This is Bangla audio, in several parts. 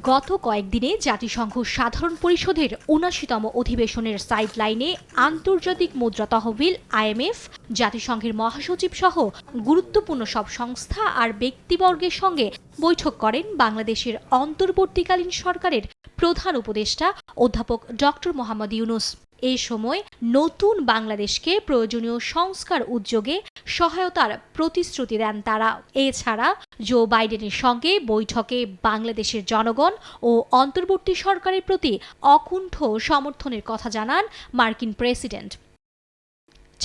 গত কয়েকদিনে জাতিসংঘ সাধারণ পরিষদের উনাশিতম অধিবেশনের সাইডলাইনে আন্তর্জাতিক মুদ্রা তহবিল আইএমএফ জাতিসংঘের মহাসচিব সহ গুরুত্বপূর্ণ সব সংস্থা আর ব্যক্তিবর্গের সঙ্গে বৈঠক করেন বাংলাদেশের অন্তর্বর্তীকালীন সরকারের প্রধান উপদেষ্টা অধ্যাপক ডক্টর মোহাম্মদ ইউনুস। এ সময় নতুন বাংলাদেশকে প্রয়োজনীয় সংস্কার উদ্যোগে সহায়তার প্রতিশ্রুতি দেন তারা। এছাড়া জো বাইডেনের সঙ্গে বৈঠকে বাংলাদেশের জনগণ ও অন্তর্বর্তী সরকারের প্রতি অকুণ্ঠ সমর্থনের কথা জানান মার্কিন প্রেসিডেন্ট।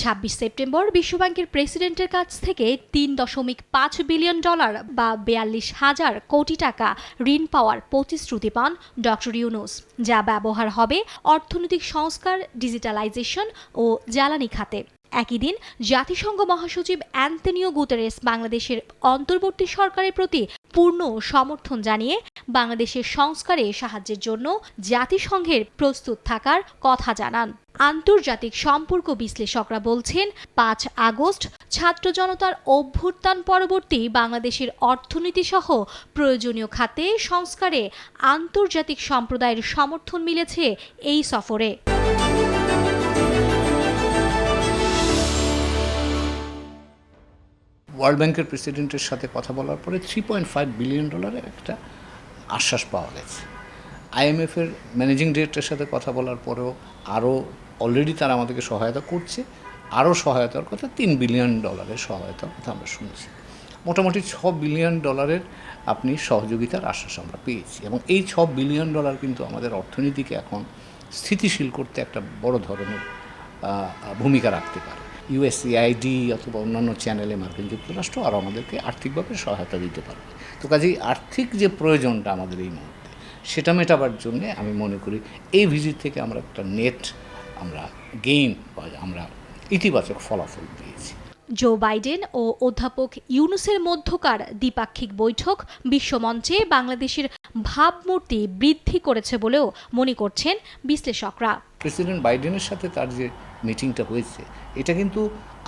ছাব্বিশ সেপ্টেম্বর বিশ্বব্যাংকের প্রেসিডেন্টের কাছ থেকে তিন দশমিক পাঁচ বিলিয়ন ডলার বা বিয়াল্লিশ হাজার কোটি টাকা ঋণ পাওয়ার প্রতিশ্রুতি পান ডক্টর ইউনুস, যা ব্যবহার হবে অর্থনৈতিক সংস্কার, ডিজিটালাইজেশন ও জ্বালানি খাতে। একই দিন জাতিসংঘ মহাসচিব অ্যান্তনিও গুতেরেস বাংলাদেশের অন্তর্বর্তী সরকারের প্রতি পূর্ণ সমর্থন জানিয়ে বাংলাদেশের সংস্কারে সাহায্যের জন্য জাতিসংঘের প্রস্তুত থাকার কথা জানান। আন্তর্জাতিক সম্পর্ক বিশ্লেষকরা বলছেন, পাঁচ আগস্ট ছাত্র জনতার অভ্যুত্থান পরবর্তী বাংলাদেশের অর্থনীতি সহ প্রয়োজনীয় খাতে সংস্কারে আন্তর্জাতিক সম্প্রদায়ের সমর্থন মিলেছে এই সফরে। ওয়ার্ল্ড ব্যাংকের প্রেসিডেন্টের সাথে কথা বলার পরে থ্রি পয়েন্ট ফাইভ বিলিয়ন ডলারের একটা আশ্বাস পাওয়া গেছে। আইএমএফের ম্যানেজিং ডিরেক্টরের সাথে কথা বলার পরেও আরও অলরেডি তারা আমাদেরকে সহায়তা করছে। আরও সহায়তার কথা, তিন বিলিয়ন ডলারের সহায়তার কথা আমরা শুনছি। মোটামুটি ছ বিলিয়ন ডলারের আপনি সহযোগিতার আশ্বাস আমরা পেয়েছি এবং এই ছ বিলিয়ন ডলার কিন্তু আমাদের অর্থনীতিকে এখন স্থিতিশীল করতে একটা বড় ধরনের ভূমিকা রাখতে পারে। ইউএসএআইডি অথবা অন্যান্য চ্যানেলে মার্কিন যুক্তরাষ্ট্র আর আমাদেরকে আর্থিকভাবে সহায়তা দিতে পারবে। তো কাজেই আর্থিক যে প্রয়োজনটা আমাদের এই মুহূর্তে, সেটা মেটাবার জন্যে আমি মনে করি এই ভিজিট থেকে আমরা একটা নেট আমরা গেইন আমরা ইতিবাচক ফলাফল পেয়েছি। জো বাইডেন ও অধ্যাপক ইউনুসের মধ্যকার দ্বিপাক্ষিক বৈঠক বিশ্বমঞ্চে বাংলাদেশের ভাবমূর্তি বৃদ্ধি করেছে বলেও মনে করছেন বিশ্লেষকরা। প্রেসিডেন্ট বাইডেনের সাথে তার যে মিটিংটা হয়েছে এটা কিন্তু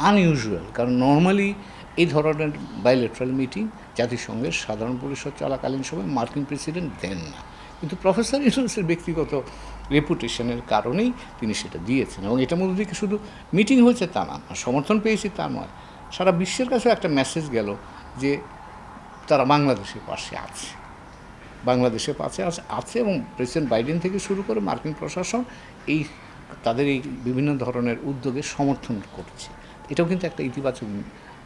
আনইউজুয়াল কারণ নর্মালি এই ধরনের বাইলেটারাল মিটিং জাতিসংঘের সাধারণ পরিষদ চলাকালীন সময় মার্কিন প্রেসিডেন্ট দেন না। কিন্তু প্রফেসর ইউনুসের ব্যক্তিগত রেপুটেশনের কারণেই তিনি সেটা দিয়েছেন এবং এটা মধ্যে থেকে শুধু মিটিং হয়েছে তা না সমর্থন পেয়েছি তা নয়। সারা বিশ্বের কাছেও একটা মেসেজ গেল যে তারা বাংলাদেশের পাশে আছে। বাংলাদেশের পাশে আছে আছে এবং প্রেসিডেন্ট বাইডেন থেকে শুরু করে মার্কিন প্রশাসন এই, তাদের এই বিভিন্ন ধরনের উদ্যোগে সমর্থন করছে। এটাও কিন্তু একটা ইতিবাচক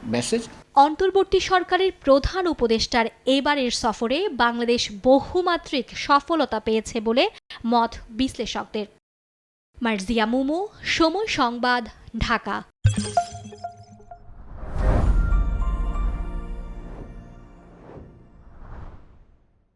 মেসেজ? অন্তর্বর্তী সরকারের প্রধান উপদেষ্টার এবারের সফরে বাংলাদেশ বহুমাত্রিক সফলতা পেয়েছে বলে মত বিশ্লেষকদের। মার্জিয়া মুমু, সময় সংবাদ, ঢাকা।